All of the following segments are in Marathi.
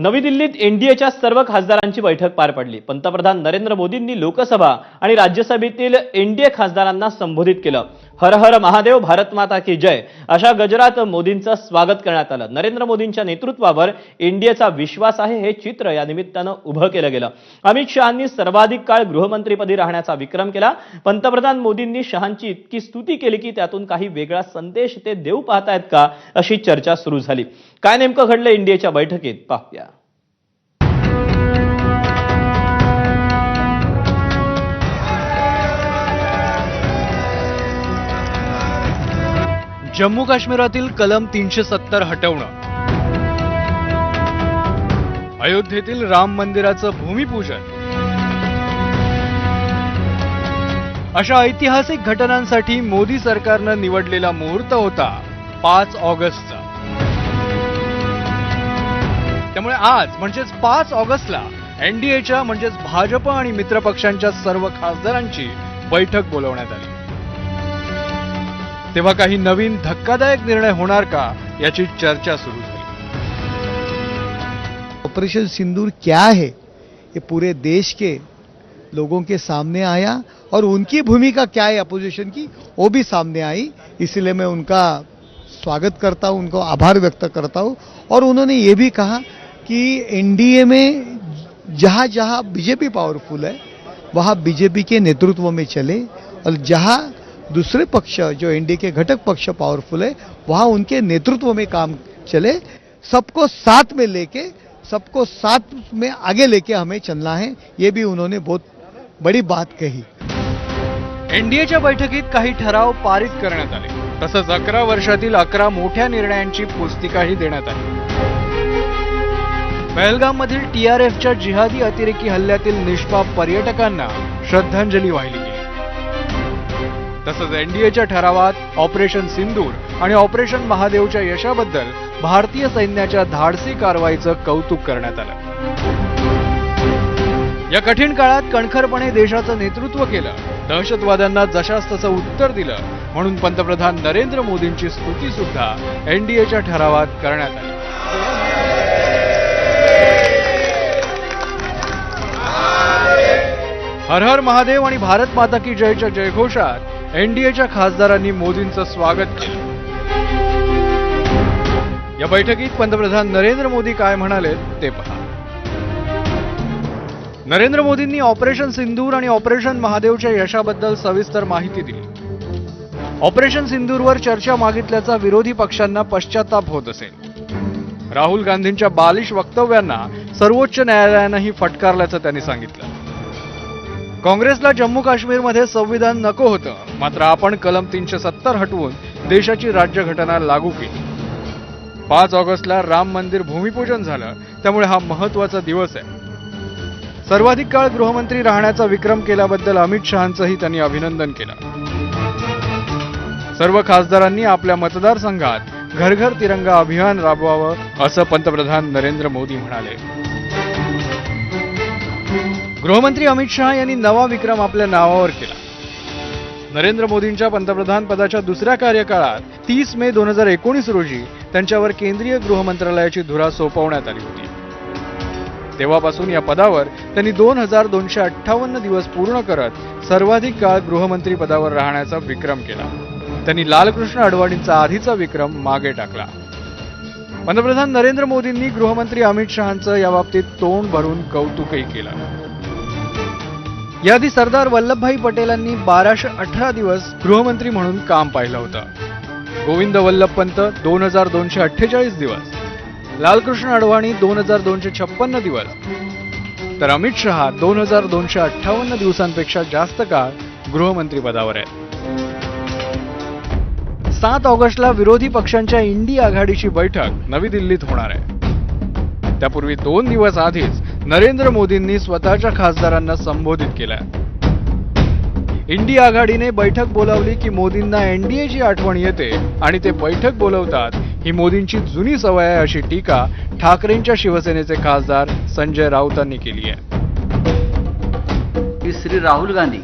नवी दिल्लीत एनडीएच्या सर्व खासदारांची बैठक पार पडली. पंतप्रधान नरेंद्र मोदींनी लोकसभा आणि राज्यसभेतील एनडीए खासदारांना संबोधित केलं. हर हर महादेव भारत माता की जय. अशा गजरात मोदींचं स्वागत करण्यात आलं. नरेंद्र मोदींच्या नेतृत्वावर एनडीएचा विश्वास आहे हे चित्र या निमित्तानं उभं केलं गेलं. अमित शहांनी सर्वाधिक काळ गृहमंत्रीपदी राहण्याचा विक्रम केला. पंतप्रधान मोदींनी शहांची इतकी स्तुती केली की त्यातून काही वेगळा संदेश ते देऊ पाहतायत का अशी चर्चा सुरू झाली. काय नेमकं घडलं एनडीएच्या बैठकीत? पाहूया. जम्मू काश्मीरातील कलम तीनशे सत्तर हटवणं. अयोध्येतील राम मंदिराचं भूमिपूजन. अशा ऐतिहासिक घटनांसाठी मोदी सरकारनं निवडलेला मुहूर्त होता पाच ऑगस्टचा. त्यामुळे आज म्हणजेच पाच ऑगस्टला एनडीएच्या म्हणजेच भाजप आणि मित्रपक्षांच्या सर्व खासदारांची बैठक बोलवण्यात आली. तेव्हा काही नवीन धक्कादायक निर्णय होणार का याची चर्चा सुरू झाली. ऑपरेशन सिंदूर क्या है? ये पूरे देश के लोगों के सामने आया और उनकी भूमिका क्या है अपोजिशन की? वो भी सामने आई। इसलिए मैं उनका स्वागत करता हूँ उनको आभार व्यक्त करता हूँ। और उन्होंने ये भी कहा कि एनडीए में जहाँ जहाँ बीजेपी पावरफुल है वहाँ बीजेपी के नेतृत्व में चले और जहाँ दूसरे पक्ष जो एनडीए के घटक पक्ष पावरफुल है वहाँ उनके नेतृत्व में काम चले। सबको साथ में लेके सबको साथ में आगे लेके हमें चलना है ये भी उन्होंने बहुत बड़ी बात कही। एनडीएच्या बैठकीत काही ठराव पारित करण्यात आले. तसंच अकरा वर्षातील अकरा मोठ्या निर्णयांची पुस्तिकाही देण्यात आली. पहलगाम मधील टीआरएफच्या जिहादी अतिरेकी हल्ल्यातील निष्पाप पर्यटकांना श्रद्धांजली वाहिली तसंच एनडीएच्या ठरावात ऑपरेशन सिंदूर आणि ऑपरेशन महादेवच्या यशाबद्दल भारतीय सैन्याच्या धाडसी कारवाईचं कौतुक करण्यात आलं. या कठीण काळात कणखरपणे देशाचं नेतृत्व केलं. दहशतवाद्यांना जशास तसं उत्तर दिलं म्हणून पंतप्रधान नरेंद्र मोदींची स्तुती सुद्धा एनडीएच्या ठरावात करण्यात आली. हर हर महादेव आणि भारत माता की जयच्या जयघोषात एनडीएच्या खासदारांनी मोदींचं स्वागत केलं. या बैठकीत पंतप्रधान नरेंद्र मोदी काय म्हणाले ते पहा. नरेंद्र मोदींनी ऑपरेशन सिंदूर आणि ऑपरेशन महादेवच्या यशाबद्दल सविस्तर माहिती दिली. ऑपरेशन सिंदूरवर चर्चा मागितल्याचा विरोधी पक्षांना पश्चाताप होत असेल. राहुल गांधींच्या बालिश वक्तव्यांना सर्वोच्च न्यायालयानंही फटकारल्याचं त्यांनी सांगितलं. काँग्रेसला जम्मू काश्मीरमध्ये संविधान नको होतं. मात्र आपण कलम तीनशे सत्तर हटवून देशाची राज्यघटना लागू केली. पाच ऑगस्टला राम मंदिर भूमिपूजन झालं. त्यामुळे हा महत्त्वाचा दिवस आहे. सर्वाधिक काळ गृहमंत्री राहण्याचा विक्रम केल्याबद्दल अमित शहांचंही त्यांनी अभिनंदन केलं. सर्व खासदारांनी आपल्या मतदारसंघात घर घर तिरंगा अभियान राबवावं असं पंतप्रधान नरेंद्र मोदी म्हणाले. गृहमंत्री अमित शहा यांनी नवा विक्रम आपल्या नावावर केला. नरेंद्र मोदींच्या पंतप्रधान पदाच्या दुसऱ्या कार्यकाळात तीस मे दोन हजार एकोणीस रोजी त्यांच्यावर केंद्रीय गृह मंत्रालयाची धुरा सोपवण्यात आली होती. तेव्हापासून या पदावर त्यांनी दोन हजार दोनशे अठ्ठावन्न दिवस पूर्ण करत सर्वाधिक काळ गृहमंत्री पदावर राहण्याचा विक्रम केला. त्यांनी लालकृष्ण अडवाणींचा आधीचा विक्रम मागे टाकला. पंतप्रधान नरेंद्र मोदींनी गृहमंत्री अमित शहांचं याबाबतीत तोंड भरून कौतुकही केलं. याआधी सरदार वल्लभभाई पटेलांनी बाराशे अठरा दिवस गृहमंत्री म्हणून काम पाहिलं होतं. गोविंद वल्लभ पंत दोन हजार दोनशे अठ्ठेचाळीस दिवस. लालकृष्ण अडवाणी दोन हजार दोनशे छप्पन्न दिवस. तर अमित शहा दोन हजार दोनशे अठ्ठावन्न दिवसांपेक्षा जास्त काळ गृहमंत्री पदावर आहेत. सात ऑगस्टला विरोधी पक्षांच्या इंडी आघाडीची बैठक नवी दिल्लीत होणार आहे. त्यापूर्वी दोन दिवस आधीच नरेंद्र मोदींनी स्वतःच्या खासदारांना संबोधित केलं इंडी आघाडीने बैठक बोलावली की मोदींना एनडीएची आठवण येते आणि ते बैठक बोलवतात. ही मोदींची जुनी सवय आहे अशी टीका ठाकरेंच्या शिवसेनेचे खासदार संजय राऊतांनी केली आहे. श्री राहुल गांधी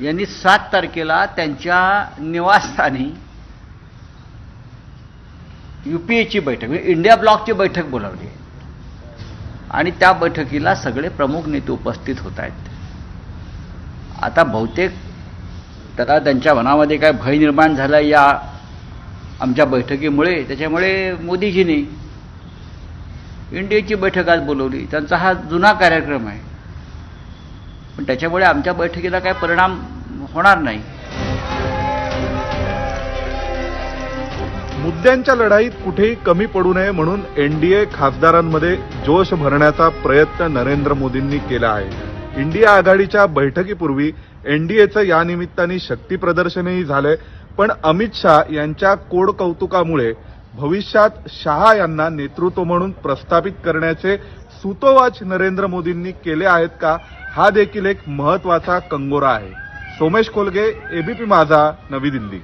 यांनी सात तारखेला त्यांच्या निवासस्थानी युपीएची बैठक म्हणजे इंडिया ब्लॉकची बैठक बोलावली. आणि त्या बैठकीला सगळे प्रमुख नेते उपस्थित होत आहेत. आता बहुतेक त्याला त्यांच्या मनामध्ये काय भय निर्माण झाला या आमच्या बैठकीमुळे. त्याच्यामुळे मोदीजींनी इंडियाची बैठक आज बोलवली. त्यांचा हा जुना कार्यक्रम आहे. पण त्याच्यामुळे आमच्या बैठकीला काय परिणाम होणार नाही. मुद्द्यांच्या लढाईत कुठेही कमी पडू नये म्हणून एनडीए खासदारांमध्ये जोश भरण्याचा प्रयत्न नरेंद्र मोदींनी केला आहे. इंडिया आघाडीच्या बैठकीपूर्वी एनडीएचं या निमित्ताने शक्ती प्रदर्शनही झालंय पण अमित शाह यांच्या कोड कौतुकामुळे भविष्यात शहा यांना नेतृत्व म्हणून प्रस्थापित करण्याचे सुतोवाच नरेंद्र मोदींनी केले आहेत का हा देखील एक महत्त्वाचा कंगोरा आहे. सोमेश कोलगे एबीपी माझा नवी दिल्ली.